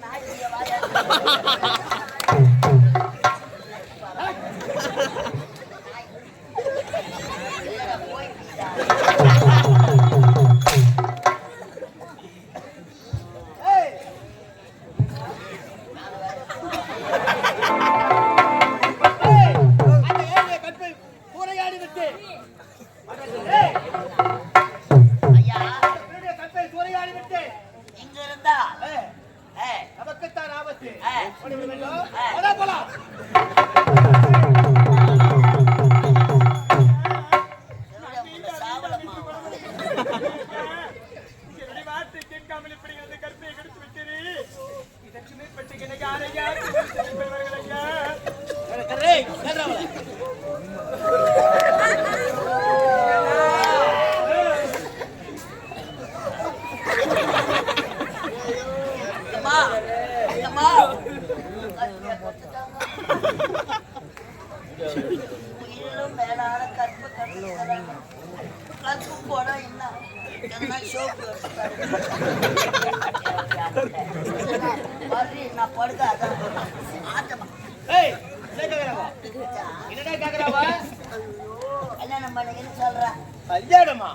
拿哈哈哈哈哈 போலாம் உயிரிலும் மேலான கற்பு கற்பு போட என்ன? நான் படுக்க அதான் ஆட்டமா என்னடா கேக்குறாவா? கல்யாணம் பண்ணுங்கன்னு சொல்றா. கல்யாணமா?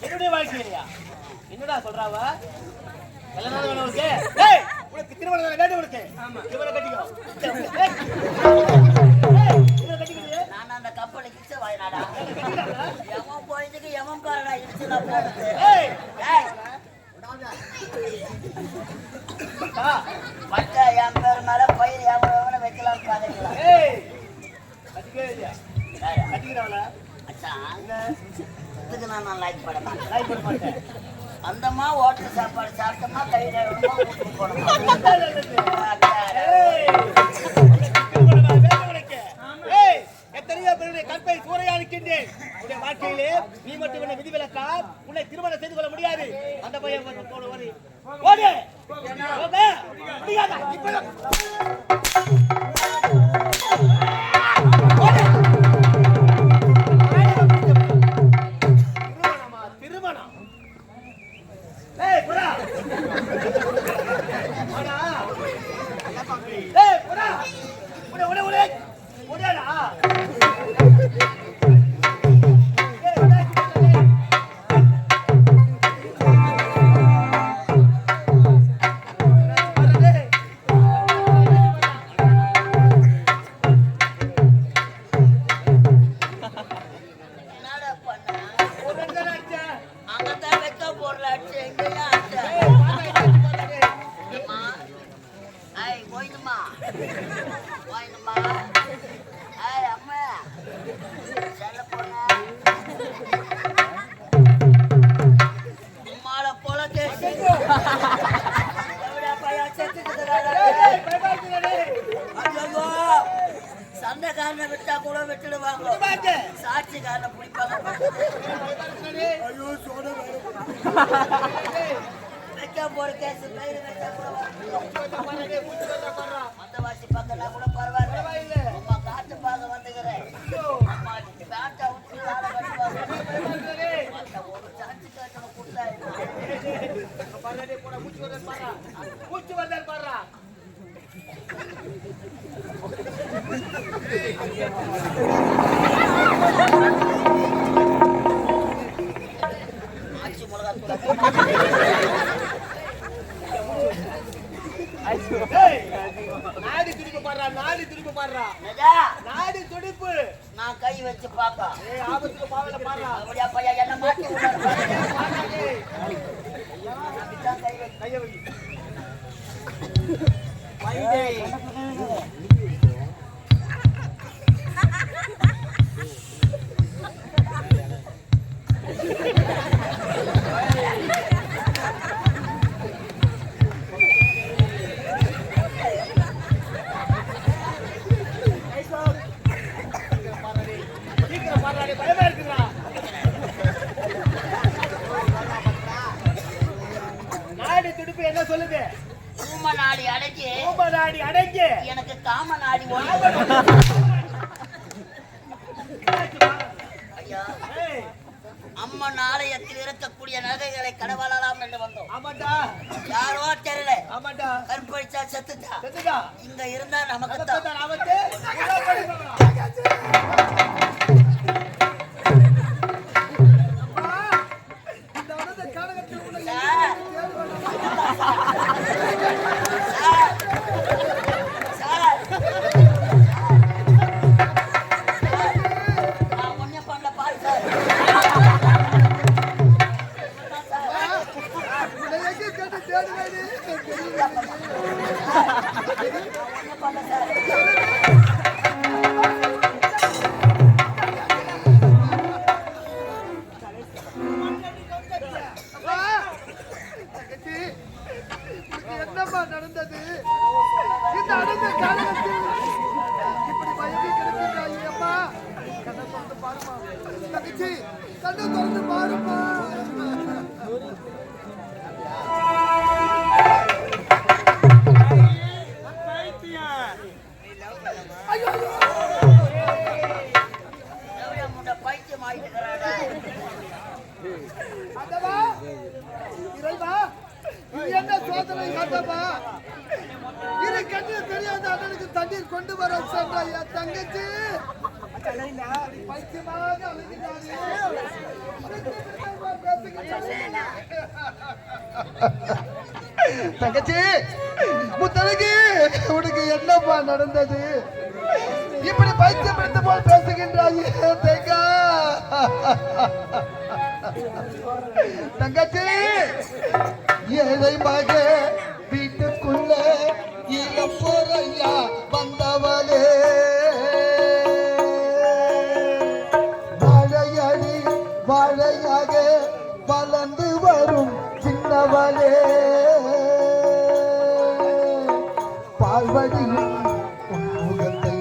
என்னுடைய வாழ்க்கையா என்னடா கல்யாணம் உனக்கு? உனக்கு திருமணம் வேண்டு உனக்கு இவனை கட்டிக்கோ. கூரையாடுக்கின்றேன் உன்னுடைய வாழ்க்கையிலே நீ மட்டும் என்னை விதிவிலக்கால் உன்னை திருமணம் செய்து கொள்ள முடியாது. அந்த பையன் ஓடு. ஓடு. சாட்சிக்காரனை விட்டா கூட விட்டுடுவாங்க. சாட்சிக்காரனை பிடிப்பாங்க. ஐயோ சோட வைக்க போற கேஸ் பயிர் வைக்க அந்த வாசி பக்கம் கூட பரவாயில்ல. அம்மா காட்டு பார்க்க வந்துக்கிறேன். அம்மா காட்டை விட்டு நாடி துடிப்பு பாடுறா நாடி துடிப்பு பாடுறா? நாடி துடிப்பு. நான் கை வச்சு பாப்பா ஏய் ஆபத்துக்கு பாவல பாடுறா. அப்படியா பையா என்ன மாட்டி கைய வை. ఇదే நாடி அடைக்கி நாடி அடங்கி எனக்கு காம நாடி ஐயா அம்மன் ஆலயத்தில் இருக்கக்கூடிய நகைகளை கடவாளலாம் என்று வந்தோம். ஆமாண்டா. யாரோ தெரியல. ஆமாண்டா. கற்பழிச்சா செத்துட்டா. செத்துடா இங்க இருந்தா நமக்கு நமக்கு தான். கண்ணை திறந்து பாருமா தங்கச்சி முத்தலகி உனக்கு என்னப்பா நடந்தது? இப்படி பைத்தியம் பிடித்த போல் பேசுகின்றாயே தேங்கா. தங்கச்சி ஏழை மக வீட்டுக்குள்ள இளப்பொறையா வந்தவளே. வாழையாக வளர்ந்து வரும் சின்னவளே. பால்வடியும் முகத்தை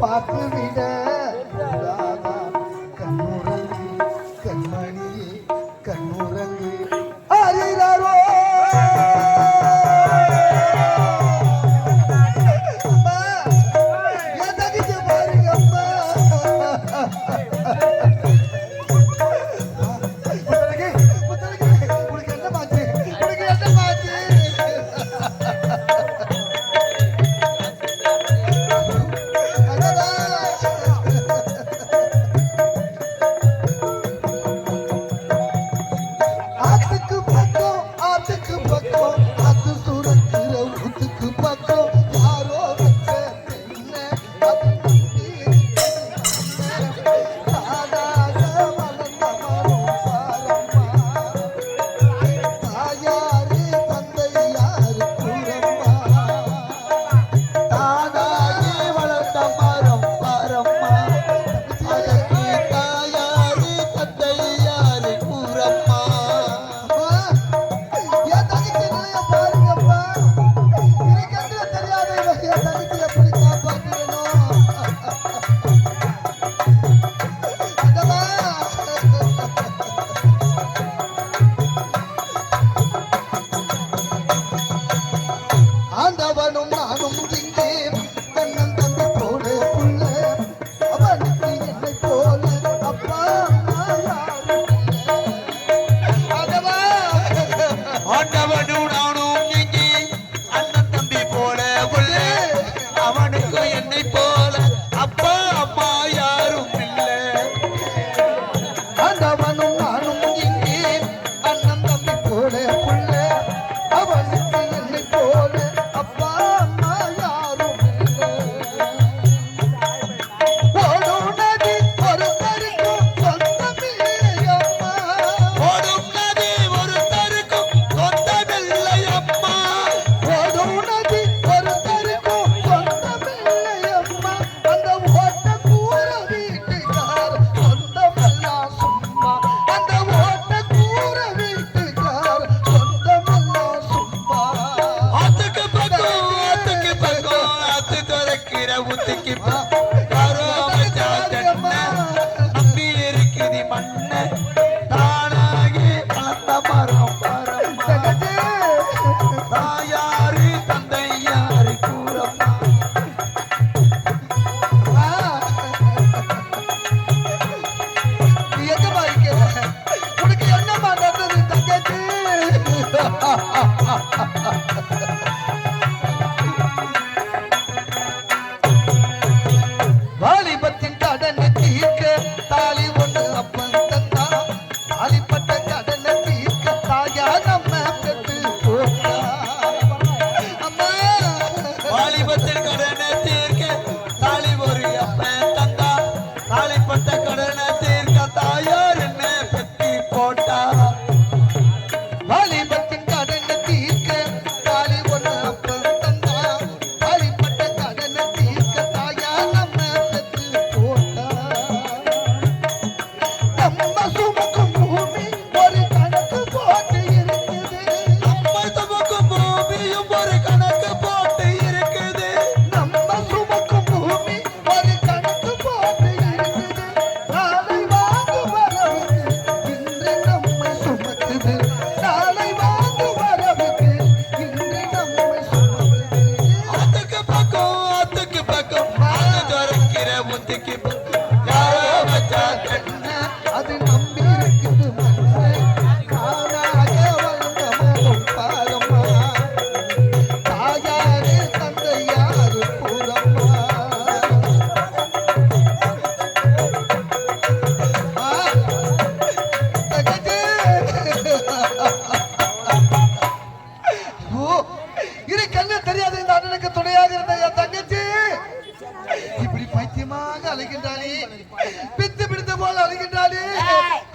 பார்த்துவிட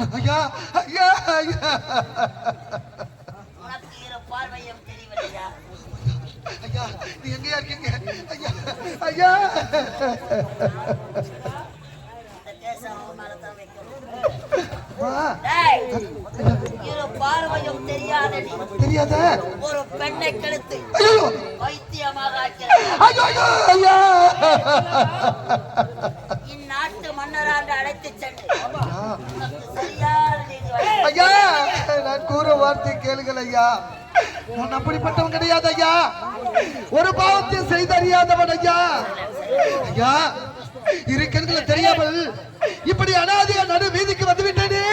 ஐயா ஐயா நீ எங்கயா இருக்கீங்க? பார்வையும் தெரியாத ஒரு பெண்ணை கெடுத்து ஐயோ ஐயோ ஐயா. ஐயா நான் கூற வார்த்தை கேளுங்கள் ஐயா. நான் அப்படிப்பட்டவன் கிடையாது ஐயா. ஒரு பாவத்தை செய்தறியாதவன் ஐயா. ஐயா இரு கண்களை தெரியாமல் இப்படி அனாதையா நடு வீதிக்கு வந்துவிட்டேனே.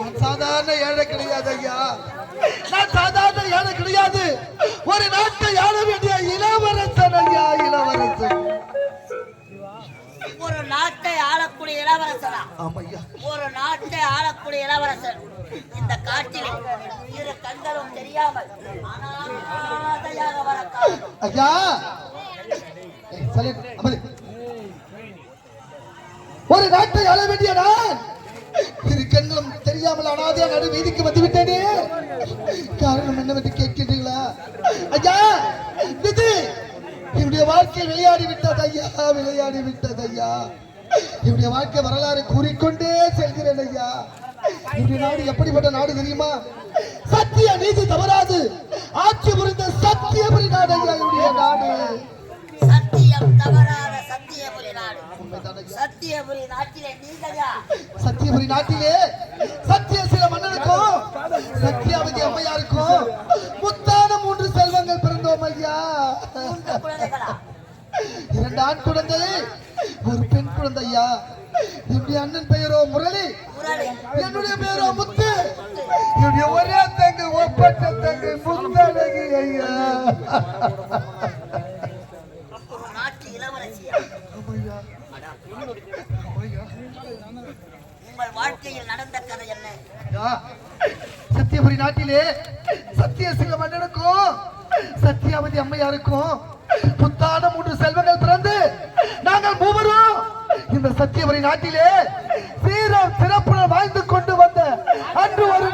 நான் சாதாரண ஏழை கிடையாது ஐயா. நான் சாதாரண ஏழை கிடையாது. ஒரு நாட்டை ஆள வேண்டிய இளவரசன் ஐயா இளவரசன். ஒரு நாட்டை ஆளக்கூடிய ஐயா ஒரு நாட்டை ஆளக்கூடிய இளவரசன். இந்த காட்டிலே இரு கண்களும் தெரியாமல் அனாதையாக வர காரணம். ஐயா. ஒரு நாட்டை ஆள வேண்டிய நான் இரு கண்களும் தெரியாமல் அனாதையா நடு வீதிக்கு வந்து விட்டேனே. காரணம் என்னவென்று கேட்கிறீர்களா? ஐயா என்னுடைய வாழ்க்கை விளையாடி விட்டது ஐயா விளையாடி விட்டது ஐயா. என்னுடைய வாழ்க்கை வரலாறு கூறிக்கொண்டே செல்கிறேன் ஐயா. என்னுடைய நாடு எப்படிப்பட்ட நாடு தெரியுமா? சத்திய நீதி தவறாது. ஆட்சி புரிந்த சத்தியபுரி நாடு ஐயா என்னுடைய நாடு. சத்தியம் தவறாத சத்தியபுரி நாடு. சத்தியபுரி நாட்டிலே நீங்கயா? சத்தியபுரி நாட்டிலே சத்திய சில மன்னனுக்கும் சத்தியாவதி அம்மையாருக்கும் என்னுடைய அண்ணன் பெயரோ முரளி. என்னுடைய பெயரோ முத்து. என்னுடைய ஒரே தங்கு ஒப்பற்ற தங்கு முத்தழகி ஐயா. உங்கள் வாழ்க்கையில் நடந்த கதை என்ன? ஐயா, சத்தியபுரி நாட்டிலே சத்திய சில மன்னனுக்கும் சத்தியாவதி அம்மையாருக்கும் புத்தான மூன்று செல்வங்கள் பிறந்து நாங்கள் மூவரும் இந்த சத்தியபுரி நாட்டிலே சீரம் சிறப்புடன் வாழ்ந்து கொண்டு வந்த அன்று ஒரு